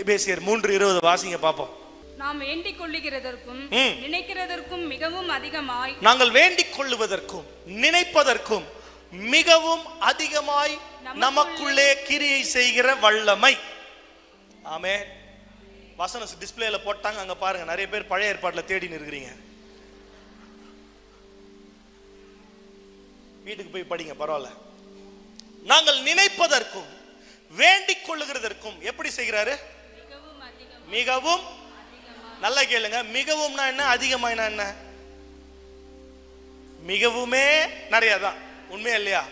எபேசியர் மூன்று இருபது வாசிங்க பார்ப்போம் நாம் வேண்டிக் கொள்ளுகிறதற்கும். நினைக்கிறதற்கும் மிகவும் அதிகமாய் நாங்கள் வேண்டிக் கொள்ளுவதற்கும் நினைப்பதற்கும் மிகவும் அதிகமாய் நமக்குள்ளே கிரியை செய்கிற வல்லமை. ஆமே வசன டிஸ்பிளேல போட்டாங்க அங்க பாருங்க நிறைய பேர் பழைய ஏற்பாட்டுல தேடின்னு இருக்கிறீங்க. வீட்டுக்கு போய் படிங்க பரவாயில்ல. நாங்கள் நினைப்பதற்கும் வேண்டிக் கொள்ளுகிறதற்கும் எப்படி செய்கிறாரு? மிகவும் மிகவும் நல்லா கேளுங்க மிகவும்னா என்ன அதிகமாயினா என்ன? மிகவுமே நிறைய தான். உண்மையா இல்லையா?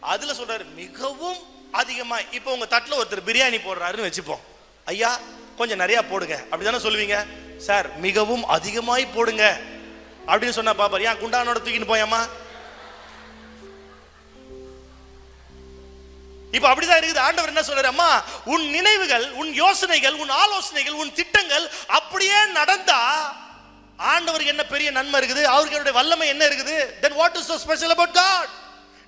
அதுல சொல்றாரு மிகவும் அதிகமா இப்போ உங்க தட்டுல ஒருத்தர் பிரியாணி போடுறாருன்னு வச்சுப்போம். ஐயா கொஞ்சம் நிறைய போடுங்க. அப்படிதானே சொல்லுவீங்க? சார் மிகவும் அதிகமாய் போடுங்க. அப்படின்னு சொன்னா பாப்பாரு ஏன் குண்டானோட தூக்கின்னு போயாமா இப்ப அப்படிதான் இருக்குது. ஆண்டவர் என்ன சொல்றாரு? அம்மா உன் நினைவுகள் உன் யோசனைகள் உன் ஆலோசனைகள் உன் திட்டங்கள் அப்படியே நடந்தா ஆண்டவருக்கு என்ன பெரிய நன்மை இருக்குது? அவருக்கு என்னுடைய வல்லமை என்ன இருக்குது? Then what is so special about God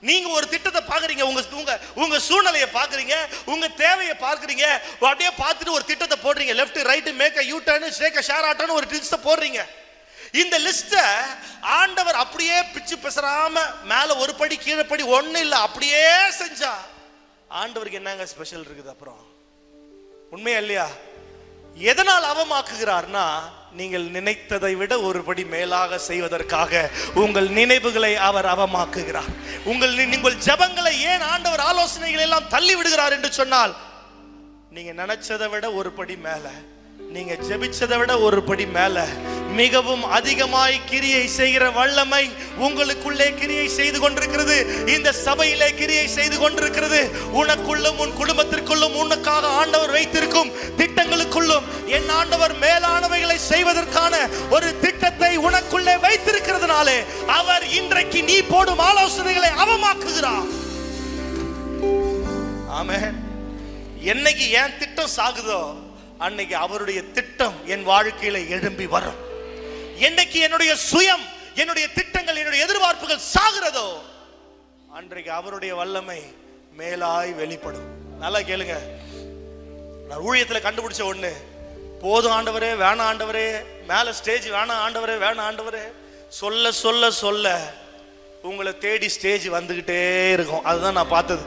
நீங்க ஒரு திட்டத்தை பாக்குறீங்க உங்க உங்க உங்க சூழ்நிலையை பாக்குறீங்க உங்க தேவையை பார்க்குறீங்க அப்படியே பார்த்துட்டு ஒரு திட்டத்தை போடுறீங்க. Left right make U turn shake share ஆட்டர்னு ஒரு லிஸ்ட்டை போடுறீங்க. இந்த லிஸ்ட்டை ஆண்டவர் அப்படியே பிச்சு பிசறாம மேல ஒரு படி கீழே படி ஒன்றும் இல்ல அப்படியே செஞ்சா ஆண்டவருக்கு என்னங்க ஸ்பெஷல் இருக்குது அப்புறம்? உண்மையா இல்லையா? எதனால் அவமாக்குகிறார்னா நீங்கள் நினைத்ததை விட ஒரு படி மேலாக செய்வதற்காக உங்கள் நினைவுகளை அவர் அவமாக்குகிறார். உங்கள் உங்கள் ஜெபங்களை ஏன் ஆண்டவர் ஆலோசனைகள் எல்லாம் தள்ளி விடுகிறார் என்று சொன்னால் நீங்க நினைச்சதை விட ஒரு படி மேல நீங்க ஜெபிச்சதை விட ஒரு படி மேல மிகவும் அதிகமாய் கிரியை செய்கிற வல்லமை உங்களுக்குள்ளே கிரியை செய்து கொண்டிருக்கிறது. இந்த சபையிலே கிரியை செய்து கொண்டிருக்கிறது. உனக்குள்ளும் உன் குடும்பத்திற்குள்ளும் உனக்காக ஆண்டவர் வைத்திருக்கும் திட்டங்களுக்குள்ளும் என் ஆண்டவர் மேலானவைகளை செய்வதற்கான ஒரு திட்டத்தை உனக்குள்ளே வைத்திருக்கிறதுனாலே அவர் இன்றைக்கு நீ போடும் ஆலோசனைகளை அவமாக்குகிறார். ஆமென். என்னைக்கு என் திட்டம் சாகுதோ அன்னைக்கு அவருடைய திட்டம் என் வாழ்க்கையில எழும்பி வரும். என்னைக்கு என்னுடைய சுயம் என்னுடைய திட்டங்கள் என்னுடைய எதிர்பார்ப்புகள் சாகிறதோ அன்றைக்கு அவருடைய வல்லமை மேலாய் வெளிப்படும். நல்லா கேளுங்க. நான் ஊழியத்தில் கண்டுபிடிச்ச ஒண்ணு. போதும் ஆண்டவரே வேணாம் ஆண்டவரே மேல ஸ்டேஜ் வேணாம் ஆண்டவரே வேணாம் ஆண்டவரே. சொல்ல சொல்ல சொல்ல உங்களை தேடி ஸ்டேஜ் வந்துகிட்டே இருக்கும். அதுதான் நான் பார்த்தது.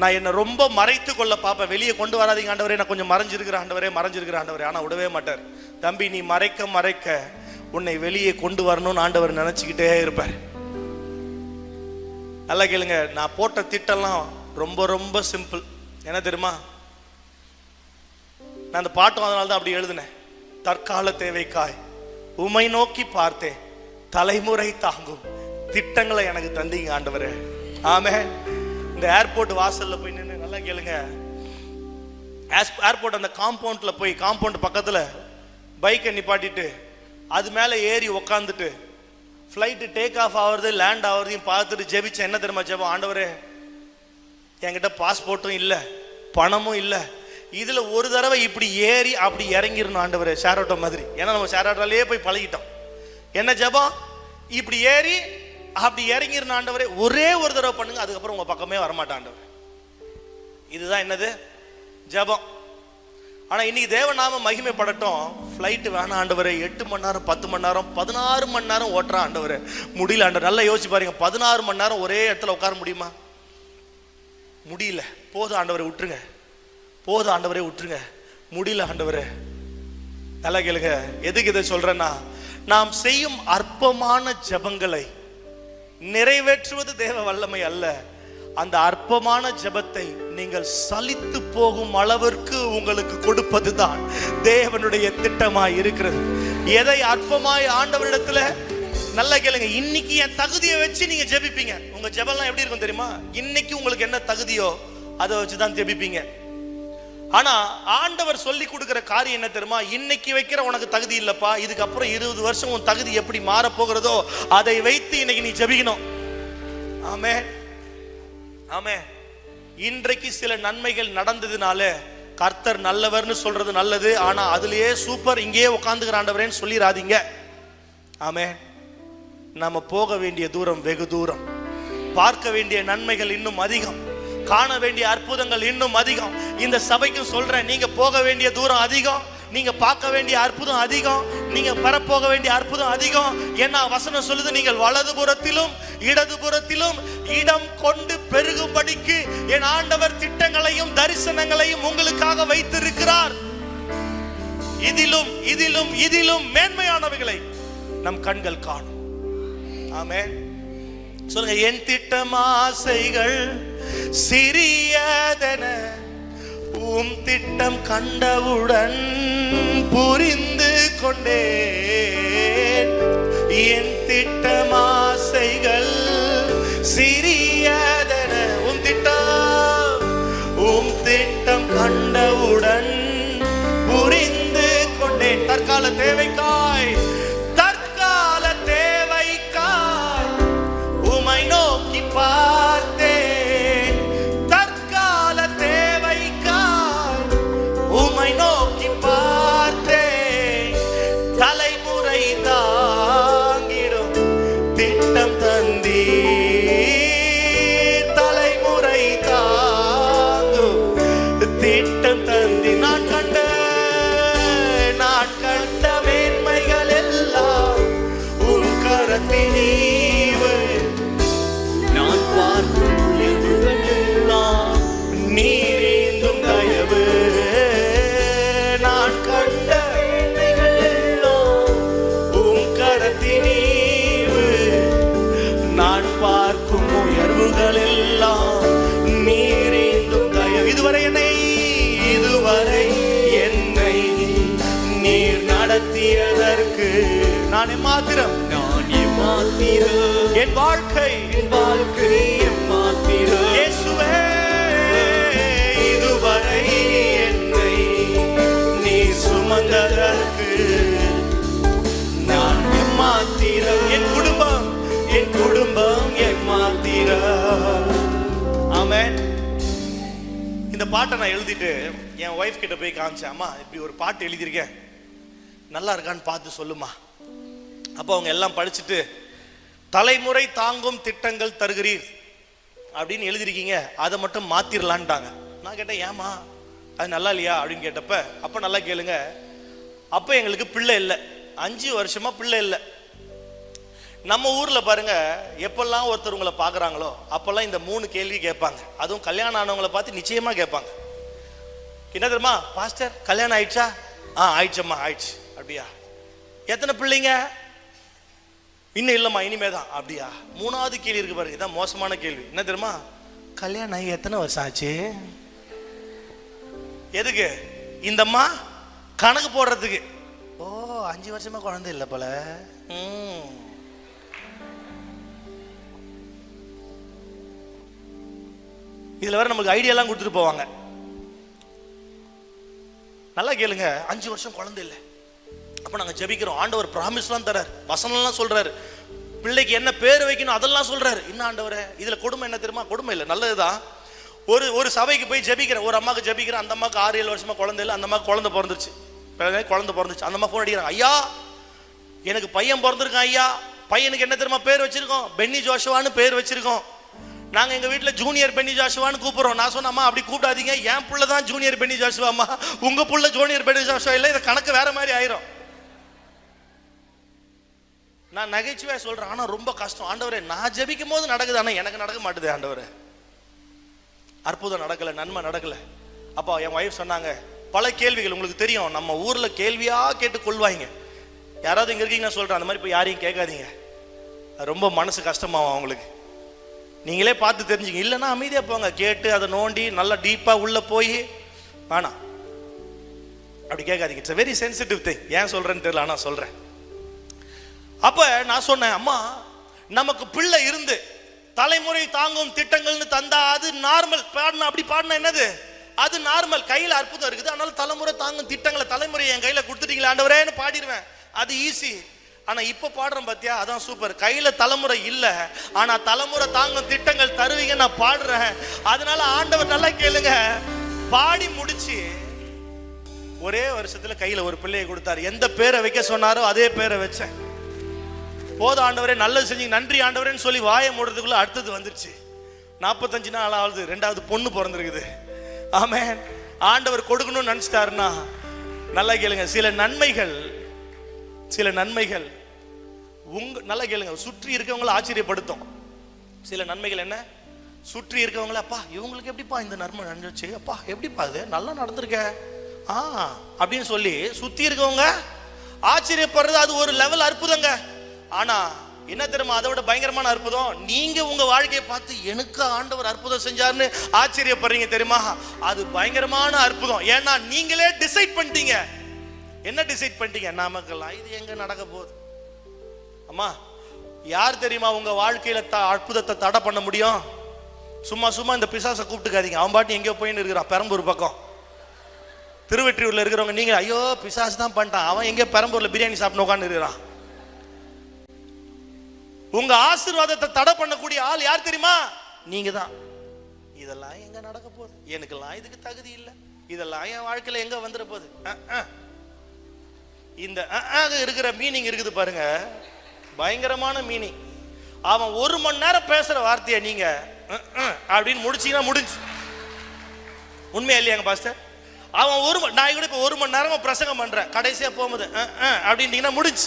நான் என்னை ரொம்ப மறைத்து கொள்ள பார்ப்பேன் வெளியே கொண்டு வராதீங்க ஆண்டவரே. நான் கொஞ்சம் மறைஞ்சிருக்கிற ஆண்டவரே மறைஞ்சிருக்கிற ஆண்டவரே. ஆனால் விடவே மாட்டார். தம்பி நீ மறைக்க மறைக்க உன்னை வெளியே கொண்டு வரணும்னு ஆண்டவர் நினச்சிக்கிட்டே இருப்பார். நல்லா கேளுங்க. நான் போட்ட திட்டம்லாம் ரொம்ப ரொம்ப சிம்பிள் என்ன தெரியுமா? நான் அந்த பாட்டு அதனால தான் அப்படி எழுதினேன். தற்கால தேவைக்காய் உமை நோக்கி பார்த்தேன் தலைமுறை தாங்கும் திட்டங்களை எனக்கு தந்தீங்க ஆண்டவரே. ஆமே இந்த ஏர்போர்ட் வாசல்ல போய் நின்று நல்லா கேளுங்க. ஏர்போர்ட் அந்த காம்பவுண்ட்ல போய் காம்பவுண்ட் பக்கத்துல பைக்கை நிப்பாட்டிட்டு அது மேலே ஏறி உக்காந்துட்டு ஃப்ளைட்டு டேக் ஆஃப் ஆகுறது லேண்ட் ஆகுறதையும் பார்த்துட்டு ஜெபிச்சேன். என்ன தெரியுமா ஜெபம்? ஆண்டவரே என்கிட்ட பாஸ்போர்ட்டும் இல்லை பணமும் இல்லை. இதில் ஒரு தடவை இப்படி ஏறி அப்படி இறங்கிடணும் ஆண்டவரே ஷேர் ஆட்டோ மாதிரி. ஏன்னா நம்ம ஷேர் ஆட்டோலேயே போய் பழகிட்டோம். என்ன ஜெபம்? இப்படி ஏறி அப்படி இறங்கிருந்த ஆண்டவரே ஒரே ஒரு தடவை பண்ணுங்க அதுக்கப்புறம் உங்க பக்கமே வரமாட்டாண்டவர் இதுதான் என்னது? ஜெபம். ஆனா இன்னைக்கு தேவநாம மகிமைப்படட்டும். ஃப்ளைட்டு வேணாம் ஆண்டவரே. எட்டு மணி நேரம் பத்து மணி நேரம் பதினாறு மணி நேரம் ஓட்டுறான் ஆண்டவரே. முடியல ஆண்டவர் நல்லா யோசிச்சு பாருங்க. பதினாறு மணி நேரம் ஒரே இடத்துல உட்கார முடியுமா? முடியல. போதும் ஆண்டவரை விட்டுருங்க. போதும் ஆண்டவரே விட்டுருங்க. முடியல ஆண்டவரே. நல்லா கேளுங்க. எதுக்கு இதை சொல்றேன்னா நாம் செய்யும் அற்பமான ஜெபங்களை நிறைவேற்றுவது தேவ வல்லமை அல்ல. அந்த அற்பமான ஜெபத்தை நீங்கள் சலித்து போகும் அளவிற்கு உங்களுக்கு கொடுப்பதுதான் தேவனுடைய திட்டமாய் இருக்கிறது. எதை அற்பமாய் ஆண்டவரிடத்துல நல்லா கேளுங்க இன்னைக்கு என் தகுதியை வச்சு நீங்க ஜெபிப்பீங்க. உங்க ஜெபம்லாம் எப்படி இருக்கும் தெரியுமா? இன்னைக்கு உங்களுக்கு என்ன தகுதியோ அதை வச்சு தான் ஜெபிப்பீங்க. ஆனா ஆண்டவர் சொல்லி கொடுக்கிற காரியம் என்ன தெரியுமா? இன்னைக்கு வைக்கிற உனக்கு தகுதி இல்லப்பா. இதுக்கப்புறம் இருபது வருஷம் உன் தகுதி எப்படி மாறப் போகிறதோ அதை வைத்து இன்னைக்கு நீ ஜபிக்கணும். ஆமே ஆமே இன்றைக்கு சில நன்மைகள் நடந்ததுனால கர்த்தர் நல்லவர்னு சொல்றது நல்லது. ஆனா அதுலயே சூப்பர் இங்கேயே உட்காந்துக்கிற ஆண்டவரேன்னு சொல்லிடாதீங்க ஆமே நம்ம போக வேண்டிய தூரம் வெகு தூரம். பார்க்க வேண்டிய நன்மைகள் இன்னும் அதிகம். காண வேண்டிய அற்புதங்கள் இன்னும் அதிகம். இந்த சபைக்கும் சொல்றேன் நீங்க போக வேண்டிய தூரம் அதிகம். நீங்க பார்க்க வேண்டிய அற்புதம் அதிகம். நீங்க பெறப்போக வேண்டிய அற்புதம் அதிகம். ஏன்னா வசனம் சொல்லுது? நீங்கள் வலதுபுறத்திலும் இடதுபுறத்திலும் இடம் கொண்டு பெருகும்படிக்கு என் ஆண்டவர் திட்டங்களையும் தரிசனங்களையும் உங்களுக்காக வைத்திருக்கிறார். இதிலும் இதிலும் இதிலும் மேன்மையானவைகளை நம் கண்கள் காணும். ஆமே சொல்லுங்க என் திட்டம் ஆசைகள் சிறியதென உம் திட்டம் கண்டவுடன் புரிந்து கொண்டேன். என் திட்டம் ஆசைகள் சிறியதென உம் திட்டம் உம் திட்டம் கண்டவுடன் புரிந்து கொண்டேன். தற்கால தேவைக்கா நடத்தியதற்கு நான் எம்மாத்திரம் நான் எம்மாத்திரம் என் வாழ்க்கை. என் வாழ்க்கை எம்மாத்திரம் இயேசுவே இதுவரை என்னை சுமந்ததற்கு நான் எம்மாத்திரம் என் குடும்பம் என் குடும்பம் எம்மாத்திரம் ஆமென். இந்த பாட்டை நான் எழுதிட்டு என் ஒய்ஃப் கிட்ட போய் காமிச்சேன் அம்மா இப்படி ஒரு பாட்டு எழுதியிருக்கேன். நல்லா இருக்கான்னு பார்த்து சொல்லுமா. அப்போ அவங்க எல்லாம் படிச்சுட்டு தலைமுறை தாங்கும் திட்டங்கள் தருகிறீர். அப்படின்னு எழுதிருக்கீங்க அதை மட்டும் மாத்திரலான்ட்டாங்க. நான் கேட்டேன் ஏமா அது நல்லா இல்லையா? அப்படின்னு கேட்டப்ப அப்போ நல்லா கேளுங்க. அப்போ எங்களுக்கு பிள்ளை இல்லை. அஞ்சு வருஷமா பிள்ளை இல்லை. நம்ம ஊர்ல பாருங்க எப்பெல்லாம் ஒருத்தர் உங்களை பார்க்குறாங்களோ அப்பெல்லாம் இந்த மூணு கேள்வி கேட்பாங்க. அதுவும் கல்யாணம் ஆனவங்களை பார்த்து நிச்சயமா கேட்பாங்க. என்ன தெரியுமா பாஸ்டர் கல்யாணம் ஆயிடுச்சா? ஆ ஆயிடுச்சம்மா ஆயிடுச்சு. அப்படியா? எத்தனை பிள்ளைங்க? இன்னும் இல்லைம்மா இனிமே தான் அப்படியா? மூணாவது கேள்வி இருக்கு பாருங்க இதான் மோசமான கேள்வி. என்ன தெரியுமா? கல்யாணம் ஆகி எத்தனை வருஷம் ஆச்சு? எதுக்கு? இந்தம்மா கணக்கு போடுறதுக்கு. ஓ அஞ்சு வருஷமா குழந்தை இல்லை போல. ம். இதுல வேற நமக்கு ஐடியாலாம் கொடுத்துட்டு போவாங்க. நல்லா கேளுங்க அஞ்சு வருஷம் குழந்தை இல்லை. அப்போ நாங்கள் ஜெபிக்கிறோம். ஆண்டவர் ப்ராமிஸ்லாம் தரார். வசனம்லாம் சொல்கிறாரு பிள்ளைக்கு என்ன பேர் வைக்கணும் அதெல்லாம் சொல்கிறாரு என்ன ஆண்டவரே? இதில் கொடுமை என்ன தெரியுமா? கொடுமை இல்லை. நல்லது தான் ஒரு ஒரு சபைக்கு போய் ஜெபிக்கிறேன். ஒரு அம்மாவுக்கு ஜெபிக்கிறேன். அந்த அம்மாக்கு ஆறு ஏழு வருஷமாக குழந்தை இல்லை. அந்த அம்மாக்கு குழந்தை பிறந்துருச்சு. குழந்தை பிறந்துச்சு அந்த அம்மா ஃபோன் அடிக்கிறாங்க. ஐயா எனக்கு பையன் பிறந்திருக்கான் ஐயா. பையனுக்கு என்ன தெரியுமா பேர் வச்சிருக்கோம்? பென்னி ஜோஷுவான்னு பேர் வச்சிருக்கோம். நாங்கள் எங்கள் வீட்டில் ஜூனியர் பென்னி ஜாஷுவான்னு கூப்பிடுறோம். நான் சொன்னம்மா அப்படி கூப்பிடாதீங்க. என் புள்ள தான் ஜூனியர் பென்னி ஜாஷுவாம்மா உங்கள் உங்க புள்ள ஜூனியர் பென்னி ஜாஷுவா இல்லை. இதை கணக்கு வேற மாதிரி ஆயிரும். நான் நகைச்சுவையாக சொல்கிறேன் ஆனால் ரொம்ப கஷ்டம். ஆண்டவரே நான் ஜபிக்கும் போது நடக்குது ஆனால் எனக்கு நடக்க மாட்டுது ஆண்டவரே. அற்புதம் நடக்கலை நன்மை நடக்கலை. அப்போ என் ஒய்ஃப் சொன்னாங்க பல கேள்விகள் உங்களுக்கு தெரியும். நம்ம ஊரில் கேள்வியாக கேட்டு கொள்வாங்க யாராவது இங்கே இருக்கீங்கன்னு சொல்கிறேன் அந்த மாதிரி போய் யாரையும் கேட்காதீங்க. ரொம்ப மனசு கஷ்டமாகும் அவங்களுக்கு. நீங்களே பார்த்து தெரிஞ்சுங்க. இல்லைன்னா அமைதியாக போங்க. கேட்டு அதை நோண்டி நல்லா டீப்பாக உள்ளே போய் வேணாம். அப்படி கேட்காதீங்க. இட்ஸ் வெரி சென்சிட்டிவ் திங் ஏன் சொல்கிறேன்னு தெரியல ஆனால் சொல்கிறேன் அப்ப நான் சொன்னேன் அம்மா நமக்கு பிள்ளை இருந்து தலைமுறை தாங்கும் திட்டங்கள்னு தந்தா அது நார்மல் பாடினா அப்படி பாடினா என்னது? அது நார்மல் கையில் அற்புதம் இருக்குது. அதனால தலைமுறை தாங்கும் திட்டங்களை தலைமுறை என் கையில் கொடுத்துட்டீங்களா ஆண்டவரேன்னு பாடிடுவேன். அது ஈஸி ஆனா இப்ப பாடுறேன் பாத்தியா? அதான் சூப்பர் கையில தலைமுறை இல்ல. ஆனா தலைமுறை தாங்கும் திட்டங்கள் தருவீங்க நான் பாடுறேன். அதனால ஆண்டவர் நல்லா கேளுங்க. பாடி முடிச்சு ஒரே வருஷத்துல கையில ஒரு பிள்ளையை கொடுத்தாரு. எந்த பேரை வைக்க சொன்னாரோ அதே பேரை வச்சேன். போத ஆண்டவரே நல்லது செஞ்சீங்க நன்றி ஆண்டவரேன்னு சொல்லி வாயை மூடுறதுக்குள்ள அடுத்தது வந்துருச்சு. நாற்பத்தஞ்சு நாள் ஆகுது ரெண்டாவது பொண்ணு பிறந்திருக்குது. ஆமேன். ஆண்டவர் கொடுக்கணும்னு நினச்சிட்டாருன்னா நல்லா கேளுங்க சில நன்மைகள் சில நன்மைகள் உங்க நல்லா கேளுங்க சுற்றி இருக்கவங்கள ஆச்சரியப்படுத்தும். சில நன்மைகள் என்ன? சுற்றி இருக்கவங்கள அப்பா இவங்களுக்கு எப்படிப்பா இந்த நன்மை நடந்துச்சு? அப்பா எப்படிப்பா இது? நல்லா நடந்திருக்க. ஆ அப்படின்னு சொல்லி சுத்தி இருக்கவங்க ஆச்சரியப்படுறது அது ஒரு லெவல் அற்புதங்க. ஆனா என்ன தெரியுமா? அதை விட பயங்கரமான அற்புதம். நீங்க உங்க வாழ்க்கையை பார்த்து எனக்கு ஆண்டவர் அற்புதம் செஞ்சாருன்னு ஆச்சரியப்படுறீங்க தெரியுமா? அது பயங்கரமான அற்புதம். ஏன்னா நீங்களே டிசைட் பண்ணிட்டீங்க. என்ன டிசைட் பண்ணிட்டீங்க? நாமக்கெல்லாம் இது எங்க நடக்க போகுது? அம்மா யார் தெரியுமா உங்க வாழ்க்கையில த அற்புதத்தை தடை பண்ண முடியும்? சும்மா சும்மா இந்த பிசாசை கூப்பிட்டுக்காதீங்க. அவன் பாட்டு எங்கேயோ போயின்னு இருக்கிறான். பெரம்பூர் பக்கம். திருவெற்றியூர்ல இருக்கிறவங்க நீங்க ஐயோ பிசாசு தான் பண்ணிட்டான். அவன் எங்கேயோ பெரம்பூர்ல பிரியாணி சாப்பிட்டு உட்காந்து இருக்கிறான் உங்க ஆசீர்வாதத்தை தடை பண்ணக்கூடிய ஆள் யார் தெரியுமா? நீங்க தான் இதெல்லாம் எங்க நடக்க போகுது? எனக்கெல்லாம் இதுக்கு தகுதி இல்லை. இதெல்லாம் என் வாழ்க்கையில எங்க வந்துட போகுது? இந்த இருக்கிற மீனிங் இருக்குது பாருங்க. பயங்கரமான மீனிங் அவன் ஒரு மணி நேரம் பேசுற வார்த்தையை நீங்க அப்படின்னு முடிச்சீங்கன்னா முடிஞ்சு. உண்மையா இல்லையாங்க பாஸ்டர்? அவன் ஒரு நான் கூட இப்போ ஒரு மணி நேரமா பிரசங்கம் பண்றேன். கடைசியா போகும்போது அஹ், அப்படின்ட்டீங்கன்னா முடிஞ்சு.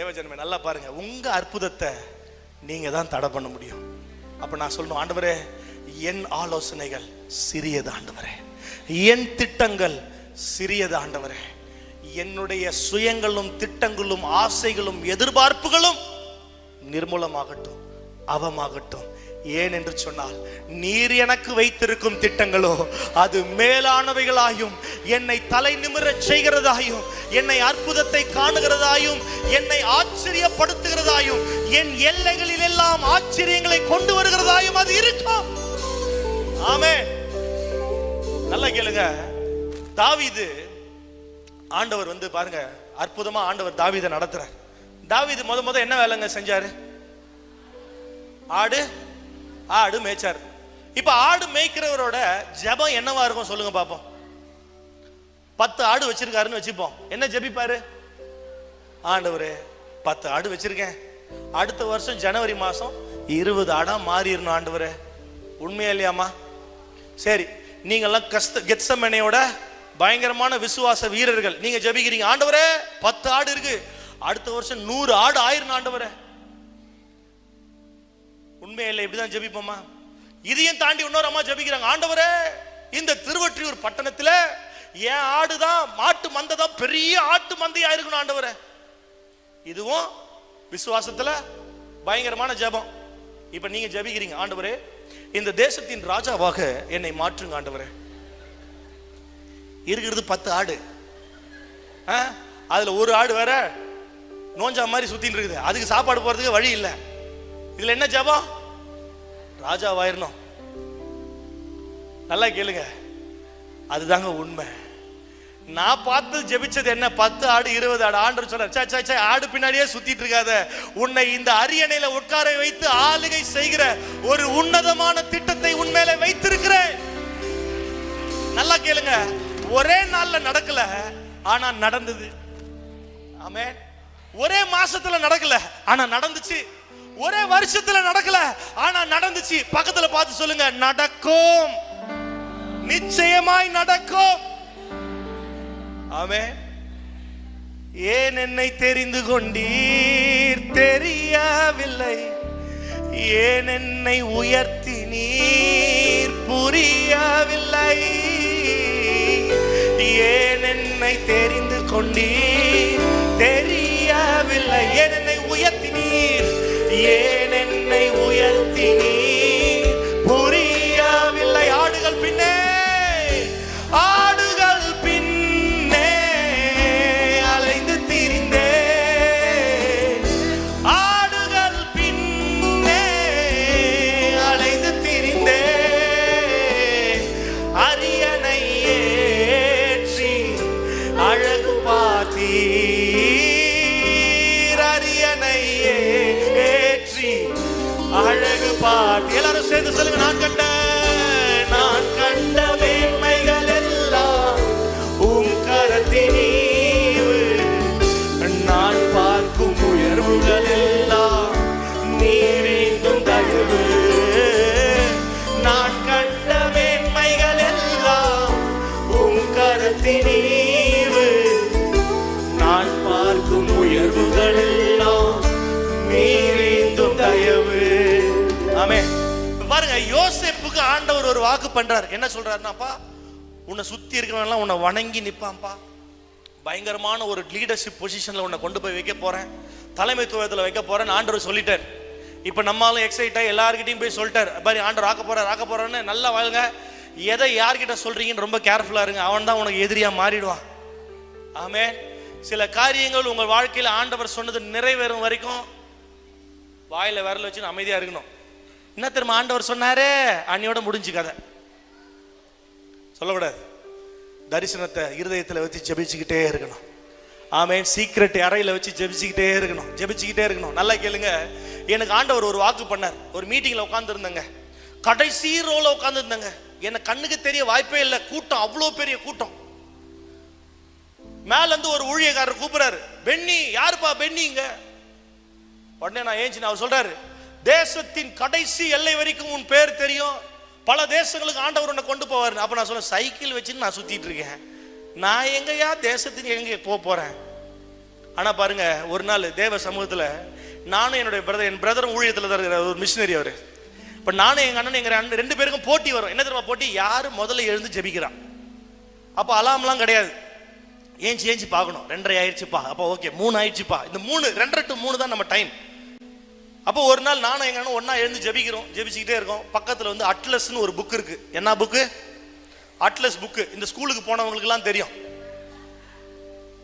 தேவஜனமே நல்லா பாருங்க. உங்க அற்புதத்தை நீங்க தான் தடை பண்ண முடியும். அப்ப நான் சொல்லணும் ஆண்டவரே என் ஆலோசனைகள் சிறியது ஆண்டவரே. என் திட்டங்கள் சிறியது ஆண்டவரே. என்னுடைய சுயங்களும் திட்டங்களும் ஆசைகளும் எதிர்பார்ப்புகளும் நிர்மூலமாகட்டும் அவமாகட்டும். ஏன் என்று சொன்னால் நீர் எனக்கு வைத்திருக்கும் திட்டங்களோ அது மேலானவைகளாயும் என்னை தலை நிமிரச் செய்கிறதாயும் என்னை அற்புதத்தை காணுகிறதாயும் என்னை ஆச்சரியப்படுத்துகிறதாயும் என் எல்லைகளில் எல்லாம் ஆச்சரியங்களை கொண்டு வருகிறதாயும் அது இருக்கும். ஆமே நல்லா கேளுங்க. தாவிது ஆண்டவர் வந்து பாருங்க அற்புதமா ஆண்டவர் தாவீதை நடத்துறார். தாவீது முத முத என்ன வேலைங்க செஞ்சாரு? ஆடு ஆடு மேய்ச்சார். இப்போ ஆடு மேய்க்கிறவரோட ஜெபம் என்னவா இருக்கும் சொல்லுங்க பார்ப்போம் பத்து ஆடு வச்சிருக்காருன்னு வச்சுப்போம். என்ன ஜபிப்பாரு? ஆண்டவரே பத்து ஆடு வச்சிருக்கேன். அடுத்த வருஷம் ஜனவரி மாதம் இருபது ஆடா மாறிடணும் ஆண்டவரே. உண்மையா இல்லையாம்மா? சரி நீங்கள்லாம் கஷ்ட கெத்சமனையோட பயங்கரமான விசுவாச வீரர்கள். நீங்க ஜெபிக்கிறீங்க. ஆண்டவரே பத்து ஆடு இருக்கு. அடுத்த வருஷம் நூறு ஆடு ஆயிரம் ஆண்டவரே. உண்மையில்லை இப்படிதான் ஜெபிப்போமா? இதையும் தாண்டி இன்னொரு அம்மா ஜெபிக்கிறாங்க. ஆண்டவரே இந்த திருவற்றியூர் பட்டணத்துல என் ஆடுதான் மாட்டு மந்தை தான் பெரிய ஆட்டு மந்தையா இருக்கணும் ஆண்டவரே. இதுவும் விசுவாசத்துல பயங்கரமான ஜெபம். இப்ப நீங்க ஜெபிக்கிறீங்க. ஆண்டவரே இந்த தேசத்தின் ராஜாவாக என்னை மாற்றுங்க ஆண்டவரே. இருக்கிறது பத்து ஆடு. ஆ? அதுல ஒரு ஆடு வேற நோஞ்சா மாதிரி சுத்தின்னு இருக்குது. அதுக்கு சாப்பாடு போறதுக்கு வழி இல்லை. இதுல என்ன ஜெபம்? ராஜாவாயிரணும் நல்லா கேளுங்க. அதுதாங்க உண்மை. நான் பார்த்து ஜெபிச்சது என்ன? பத்து ஆடு இருபது ஆடு ஆண்டு சொல்ற சே சே ஆடு பின்னாடியே சுத்திட்டு இருக்காத. உன்னை இந்த அரியணையில உட்கார வைத்து ஆளுகை செய்கிற ஒரு உன்னதமான திட்டத்தை உண்மையில வைத்திருக்கிறேன். நல்லா கேளுங்க. ஒரே நாள்ல நடக்கல ஆனா நடந்தது. ஆமே ஒரே மாசத்துல நடக்கல ஆனா நடந்துச்சு. ஒரே வருஷத்துல நடக்கல ஆனா நடந்துச்சு. பக்கத்துல பார்த்து சொல்லுங்க நடக்கும். நிச்சயமாய் நடக்கும். ஆமே ஏன் என்னை தெரிந்து கொண்டீர்? தெரியவில்லை. ஏன் என்னை உயர்த்தி நீர் புரியவில்லை. ஏன் என்னை தெரிந்து கொண்டீர்? தெரியவில்லை. ஏன் என்னை உயர்த்தி நீர் ஏன் என்னை உயர்த்தி புரியவில்லை. ஆடுகள் பின்னே ஆண்டவர் ஒரு வாக்கு பண்றாரு. என்ன சொல்றாருனாப்பா உன்னை சுத்தி இருக்கிறவன்லாம் உன்னை வணங்கி நிற்பான்ப்பா பயங்கரமான ஒரு லீடர்ஷிப் பொசிஷன்ல உன்னை கொண்டு போய் வைக்க போறேன். தலைமைத்துவத்தில் வைக்க போறேன்னு ஆண்டவர் சொல்லிட்டார். இப்போ நம்மளும் எக்ஸைட் ஆகி எல்லாருக்கிட்டையும் போய் சொல்லிட்டார். பாரு ஆண்டவர் ஆக்க போறார் ஆக்க போறான்னு நல்லா வாழுங்க. எதை யார்கிட்ட சொல்றீங்கன்னு ரொம்ப கேர்ஃபுல்லா இருங்க. அவன் தான் உனக்கு எதிரியா மாறிடுவான். ஆமே சில காரியங்கள் உங்கள் வாழ்க்கையில் ஆண்டவர் சொன்னது நிறைவேறும் வரைக்கும் வாயில விரல் வச்சு அமைதியா இருக்கணும். என்ன தெரியுமா ஆண்டவர் சொன்னாரே? அன்னியோட முடிஞ்சு கதை. சொல்லக்கூடாது. தரிசனத்தை இருதயத்தில் வச்சு ஜெபிச்சுக்கிட்டே இருக்கணும். ஆமேன். சீக்ரெட் அறையில் வச்சு ஜெபிச்சுக்கிட்டே இருக்கணும். ஜெபிச்சுக்கிட்டே இருக்கணும். நல்லா கேளுங்க. எனக்கு ஆண்டவர் ஒரு வாக்கு பண்ணார். ஒரு மீட்டிங்கில் உட்காந்துருந்தேங்க கடைசி ரோல உட்காந்துருந்தேங்க எனக்கு கண்ணுக்கு தெரிய வாய்ப்பே இல்லை. கூட்டம் அவ்வளோ பெரிய கூட்டம். மேலேருந்து ஒரு ஊழியக்காரர் கூப்பிடுறாரு. பென்னி யாருப்பா பென்னிங்க? உடனே நான் ஏஞ்சி அவர் சொல்றாரு தேசத்தின் கடைசி எல்லை வரைக்கும் உன் பேர் தெரியும். பல தேசங்களுக்கு ஆண்டவர் உன்னை கொண்டு போவார். அப்ப நான் சொல்ல சைக்கிள் வச்சுன்னு நான் சுத்திட்டு இருக்கேன். நான் எங்கயா தேசத்தின் எங்க போக போறேன்? ஆனா பாருங்க ஒரு நாள் தேவ சமூகத்துல நானும் என்னுடைய பிரதர் என் பிரதரும் ஊழியத்துல தான் இருக்கிற ஒரு மிஷினரி அவர். இப்ப நானும் எங்க அண்ணன் எங்க அண்ணன் ரெண்டு பேருக்கும் போட்டி வரும். என்ன தெரியுமா போட்டி? யாரு முதல்ல எழுந்து ஜெபிக்கிறான். அப்போ அலாம்லாம் கிடையாது. ஏஞ்சி ஏஞ்சி பார்க்கணும் ரெண்டரை ஆயிடுச்சுப்பா. அப்போ ஓகே மூணு ஆயிடுச்சுப்பா. இந்த மூணு ரெண்டரை டு மூணு தான் நம்ம டைம் அப்போ ஒரு நாள் நானும் எங்க அண்ணனும் எழுந்து ஜெபிக்கிறோம். ஜெபிச்சுக்கிட்டே இருக்கோம். பக்கத்துல வந்து அட்லஸ்னு ஒரு புக் இருக்கு. என்ன புக்கு அட்லஸ் புக்கு இந்த ஸ்கூலுக்கு போனவங்களுக்குலாம் தெரியும்.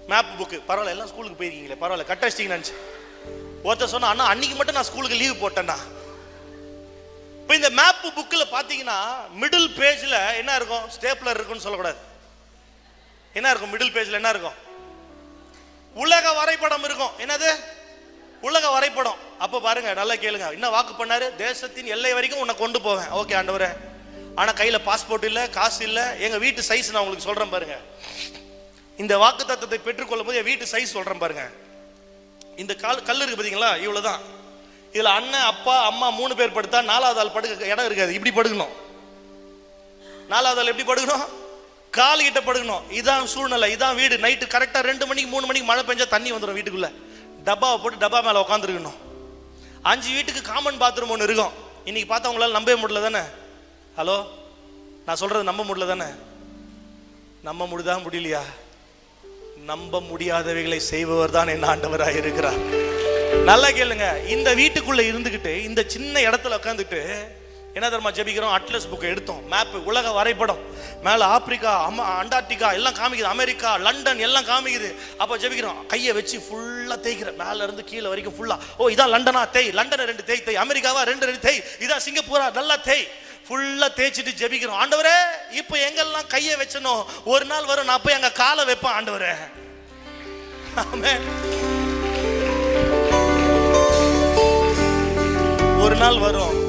மேப் புக்கு பரவாயில்ல எல்லாம் ஸ்கூலுக்கு போயிருக்கீங்களே. பரவாயில்ல கட் அடிச்சிட்டீங்கன்னு நினச்சி ஒருத்தர் சொன்னா அண்ணா அன்னைக்கு மட்டும் நான் ஸ்கூலுக்கு லீவ் போட்டேன்னா இப்போ இந்த மேப் புக்கில் பார்த்தீங்கன்னா மிடில் பேஜில் என்ன இருக்கும்? ஸ்டேப்லர் இருக்குன்னு சொல்லக்கூடாது. என்ன இருக்கும்? மிடில் பேஜில் என்ன இருக்கும்? உலக வரைபடம் இருக்கும். என்னது? உலக வரைபடம். அப்போ பாருங்க நல்லா கேளுங்க. என்ன வாக்கு பண்ணாரு. தேசத்தின் எல்லை வரைக்கும் உன்னை கொண்டு போவேன். ஓகே ஆண்டவரே. ஆனா கையில பாஸ்போர்ட் இல்ல காசு இல்ல. எங்க வீட்டு சைஸ் நான் உங்களுக்கு சொல்றேன் பாருங்க. இந்த வாக்கு தத்துவத்தை பெற்றுக்கொள்ளும் போது என் வீட்டு சைஸ் சொல்றேன் பாருங்க. இந்த கால் கல் இருக்கு பாத்தீங்களா? இவ்வளவுதான். இதுல அண்ணன் அப்பா அம்மா மூணு பேர் படுத்தா நாலாவது ஆள் படுக்க இடம் இருக்காது. இப்படி படுக்கணும். நாலாவது ஆள் எப்படி படுக்கணும்? கால் கிட்ட படுக்கணும். இதான் சூழ்நிலை. இதான் வீடு. நைட்டு கரெக்டா ரெண்டு மணிக்கு மூணு மணிக்கு மழை பெஞ்சா தண்ணி வந்துடும் வீட்டுக்குள்ள. டப்பாவை போட்டு டப்பா மேலே உட்காந்துருக்கணும் அஞ்சு வீட்டுக்கு காமன் பாத்ரூம் ஒன்று இருக்கும். இன்னைக்கு பார்த்தா உங்களால் நம்பவே முடியல தானே? ஹலோ நான் சொல்றது நம்ப முடியல தானே? நம்ப முடிதா? முடியலையா? நம்ப முடியாதவைகளை செய்பவர் தான் என் ஆண்டவராக இருக்கிறார். நல்லா கேளுங்க. இந்த வீட்டுக்குள்ள இருந்துக்கிட்டு இந்த சின்ன இடத்துல உட்காந்துட்டு என்ன தெரியுமா ஜெபிக்கிறோம்? அட்லஸ் புக்கை எடுத்தோம். மேப்பு உலக வரைபடம். மேலே ஆப்பிரிக்கா அம்மா அண்டார்டிகா எல்லாம் காமிக்குது. அமெரிக்கா லண்டன் எல்லாம் காமிக்குது. அப்போ ஜெபிக்கிறோம். கையை வச்சு ஃபுல்லாக தேய்க்கிறேன் மேலே இருந்து கீழே வரைக்கும் ஃபுல்லாக ஓ இதான் லண்டனா? தேய். லண்டனை ரெண்டு தேய் தேய். அமெரிக்காவா? ரெண்டு ரெண்டு தேய். இதான் சிங்கப்பூரா? நல்லா தேய். ஃபுல்லாக தேய்ச்சிட்டு ஜெபிக்கிறோம். ஆண்டவரே இப்போ எங்கெல்லாம் கையை வச்சனோ ஒரு நாள் வரும் நான் போய் அங்கே காலை வைப்பேன் ஆண்டவரே. ஆமே ஒரு நாள் வரும்.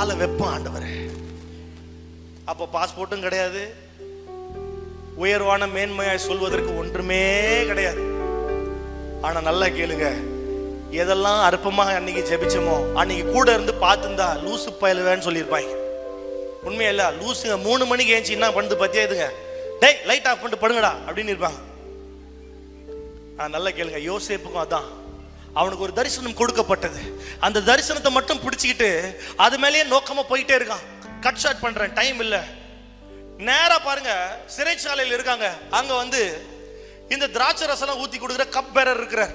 காலை வெப்பம் ஆண்டவர். அப்போ பாஸ்போர்ட்டும் கிடையாது. உயர்வான மேன்மையாய் சொல்வதற்கு ஒன்றுமே கிடையாது. ஆனா நல்லா கேளுங்க. எதெல்லாம் அற்பமாக அன்னைக்கு ஜெபிச்சோமோ அன்னைக்கு கூட இருந்து பார்த்துருந்தா லூசு பயலுவேன்னு சொல்லியிருப்பாங்க. உண்மையல்ல லூசுங்க மூணு மணிக்கு ஏஞ்சி என்ன பண்ணுது பத்தியா இதுங்க? டேய் லைட் ஆஃப் பண்ணிட்டு படுங்கடா அப்படின்னு இருப்பாங்க. ஆ, நல்லா கேளுங்க யோசேப்புக்கும் அதான். அவனுக்கு ஒரு தரிசனம் கொடுக்கப்பட்டது. அந்த தரிசனத்தை மட்டும் பிடிச்சிக்கிட்டு அது மேலேயே நோக்கமா போயிட்டே இருக்கான். கட் ஷாட் பண்றேன் டைம் இல்ல. நேரா பாருங்க சிறைச்சாலையில் இருக்காங்க. அங்க வந்து இந்த திராட்சை ரசம் ஊத்தி கொடுக்குற கப் பேரர் இருக்கிறார்.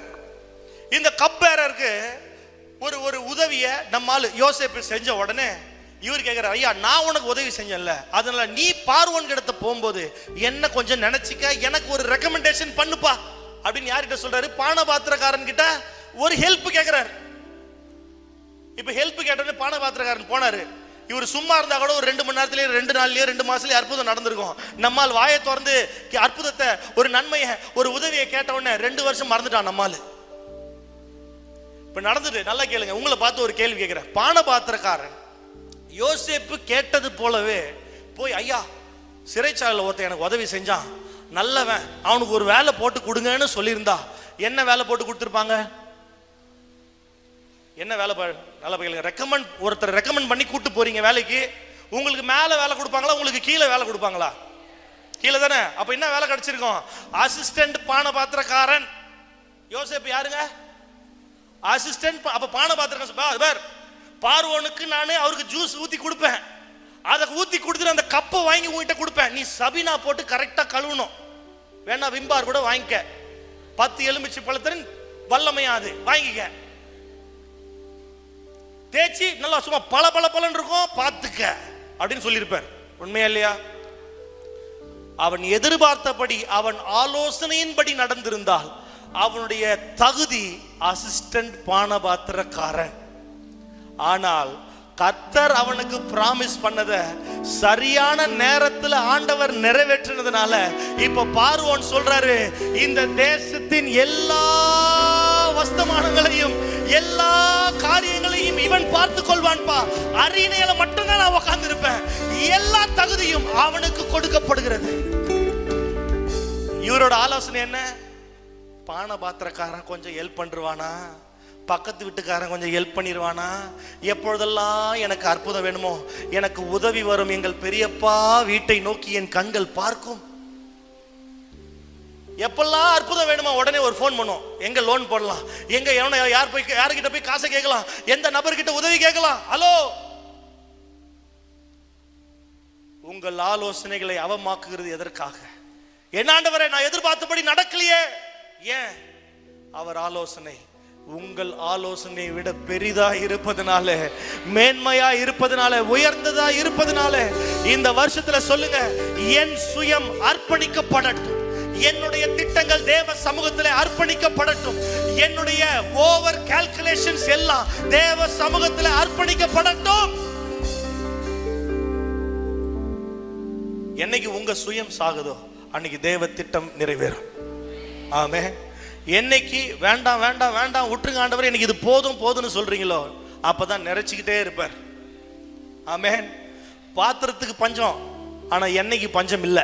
இந்த கப் பேரருக்கு ஒரு ஒரு உதவியை நம்மால் யோசிப்பு செஞ்ச உடனே இவர் கேட்கிறார் ஐயா நான் உனக்கு உதவி செஞ்சேன்ல. அதனால நீ பார்வன் கிடத்த போகும்போது என்ன கொஞ்சம் நினைச்சிக்க எனக்கு ஒரு ரெக்கமெண்டேஷன் பண்ணுப்பா. அப்படின்னு யார்கிட்ட சொல்றாரு? பானபாத்திரக்காரன் கிட்ட ஒரு ஹெல்ப் கேட்கிறாரு இப்ப ஹெல்ப் பான பாத்திரக்காரன் போனாரு. இவர் சும்மா இருந்தா கூட ஒரு ரெண்டு மணி நேரத்திலேயே ரெண்டு நாள்லயே ரெண்டு மாசத்துலயே அற்புதம் நடந்திருக்கும். நம்மால் வாயை திறந்து கி- அற்புதத்தை ஒரு நன்மையை ஒரு உதவியை கேட்டவுடனே ரெண்டு வருஷம் மறந்துட்டான் நம்மால். இப்ப நடந்துட்டு நல்லா கேளுங்க. உங்களை பார்த்து ஒரு கேள்வி கேட்கிறேன் பானபாத்திரக்காரன் யோசிப்பு கேட்டது போலவே போய் ஐயா சிறைச்சாலையில் ஒருத்தன் எனக்கு உதவி செஞ்சான். நல்லவன். அவனுக்கு ஒரு வேலை போட்டு கொடுங்கன்னு சொல்லியிருந்தா. என்ன வேலை போட்டு கொடுத்துருப்பாங்க? என்ன வேலை பா- நல்லா கேளுங்க ரெக்கமெண்ட் ஒருத்தர் ரெக்கமெண்ட் பண்ணி கூட்டு போறீங்க வேலைக்கு. உங்களுக்கு மேலே வேலை கொடுப்பாங்களா? உங்களுக்கு கீழே வேலை கொடுப்பாங்களா? கீழே தானே? அப்போ என்ன வேலை கிடைச்சிருக்கோம்? அசிஸ்டன்ட் பானபாத்திரக்காரன். யோசேப்பு யாருங்க? அசிஸ்டன்ட் அப்போ பான பாத்திரக்காரன் பார். பார்வோனுக்கு நான் அவருக்கு ஜூஸ் ஊற்றி கொடுப்பேன். அதை ஊற்றி கொடுத்துட்டு அந்த கப்பை வாங்கி உங்ககிட்ட கொடுப்பேன். நீ சபினா போட்டு கரெக்டாக கழுவணும். வேணா விம்பார் கூட வாங்கிக்க. பத்து எலுமிச்சை பழத்தின் வல்லமையா அது? வாங்கிக்க. தேய்ச்சி நல்லா சும்மா பல பல பலன் இருக்கும் பார்த்துக்க அப்படின்னு சொல்லியிருப்பார். உண்மையா இல்லையா? அவன் எதிர்பார்த்தபடி அவன் ஆலோசனையின்படி நடந்திருந்தால் அவனுடைய தகுதி அசிஸ்டன்ட் பானபாத்திரக்காரன். ஆனால் கத்தர் அவனுக்கு பிராமிஸ் பண்ணத சரியான நேரத்துல ஆண்டவர் நிறைவேற்றினதுனால இப்ப பார்வோன் சொல்றாரு இந்த தேசத்தின் எல்லா வஸ்தமானங்களையும் எல்லா காரியங்களையும் இவன் பார்த்து கொள்வான்பா அரியணையில மட்டும்தான் நான் உட்கார்ந்து இருப்பேன் எல்லா தகுதியும் அவனுக்கு கொடுக்கப்படுகிறது. இவரோட ஆலோசனை என்ன? பான பாத்திரக்காரன் கொஞ்சம் ஹெல்ப் பண்ணிருவானா பக்கத்து வீட்டுக்காரன் கொஞ்சம் ஹெல்ப் பண்ணிடுவானா எப்பொழுதெல்லாம் எனக்கு அற்புதம் வேணுமோ எனக்கு உதவி வரும் எங்கள் பெரியப்பா வீட்டை நோக்கி என் கண்கள் பார்க்கும். எப்பெல்லாம் அற்புதம் வேணுமா உடனே ஒரு ஃபோன் பண்ணும் எங்க லோன் போடலாம்? எங்க எவனை யார் போய் யார்கிட்ட போய் காசை கேட்கலாம்? எந்த நபர்கிட்ட உதவி கேட்கலாம்? ஹலோ உங்கள் ஆலோசனைகளை அவமாக்குகிறது எதற்காக? என்னாண்டவரை நான் எதிர்பார்த்தபடி நடக்கலையே. ஏன்? அவர் ஆலோசனை உங்கள் ஆலோசனை விட பெரிதா இருப்பதனால மேன்மையா இருப்பதனால உயர்ந்ததா இருப்பதனால இந்த வருஷத்துல சொல்லுங்க என் சுயம் அர்ப்பணிக்கப்படட்டும். என்னுடைய திட்டங்கள் தேவ சமூகத்தில் அர்ப்பணிக்கப்படட்டும். என்னுடைய ஓவர் கால்குலேஷன்ஸ் எல்லாம் தேவ சமூகத்தில் அர்ப்பணிக்கப்படட்டும். என்னைக்கு உங்க சுயம் சாகுதோ அன்னைக்கு தேவ திட்டம் நிறைவேறும். ஆமே என்னைக்கு வேண்டாம் வேண்டாம் வேண்டாம் விட்டுருங்க ஆண்டவர் எனக்கு இது போதும் போதும்னு சொல்றீங்களோ அப்பதான் நிறைச்சிக்கிட்டே இருப்பார். ஆமேன். பாத்திரத்துக்கு பஞ்சம் ஆனா என்னைக்கு பஞ்சம் இல்லை.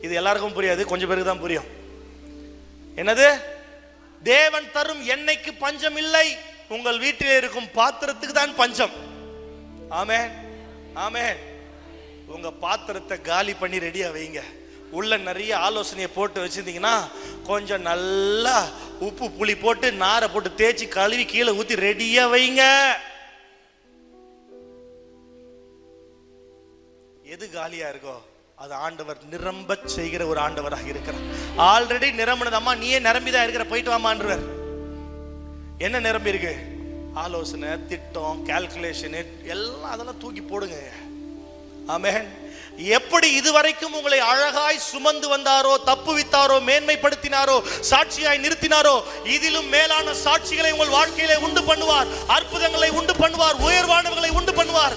இது எல்லாருக்கும் புரியாது கொஞ்சம் பேருக்கு தான் புரியும். என்னது? தேவன் தரும் என்னைக்கு பஞ்சம் இல்லை உங்கள் வீட்டில் இருக்கும் பாத்திரத்துக்கு தான் பஞ்சம். ஆமேன். ஆமேன். உங்க பாத்திரத்தை காலி பண்ணி ரெடியா வைங்க. உள்ள நிறைய ஆலோசனையை போட்டு வச்சுருந்தீங்கன்னா கொஞ்சம் நல்லா உப்பு புளி போட்டு நாரை போட்டு தேய்ச்சி கழுவி கீழே ஊற்றி ரெடியாக வைங்க. எது காலியாக இருக்கோ அது ஆண்டவர் நிரம்ப செய்கிற ஒரு ஆண்டவராக இருக்கிறார். ஆல்ரெடி நிரம்பினது அம்மா நீயே நிரம்பிதான் இருக்கிற போயிட்டு வாமான்றவர் என்ன நிரம்பி இருக்கு? ஆலோசனை திட்டம் கால்குலேஷனு எல்லாம் அதெல்லாம் தூக்கி போடுங்க. ஆமேன் எப்படி இதுவரைக்கும் உங்களை அழகாய் சுமந்து வந்தாரோ தப்புவித்தாரோ மேன்மைப்படுத்தினாரோ சாட்சியாய் நிறுத்தினாரோ இதிலும் மேலான சாட்சிகளை உங்கள் வாழ்க்கையிலே உண்டு பண்ணுவார் அற்புதங்களை உண்டு பண்ணுவார் உயர்வானவர்களை உண்டு பண்ணுவார்.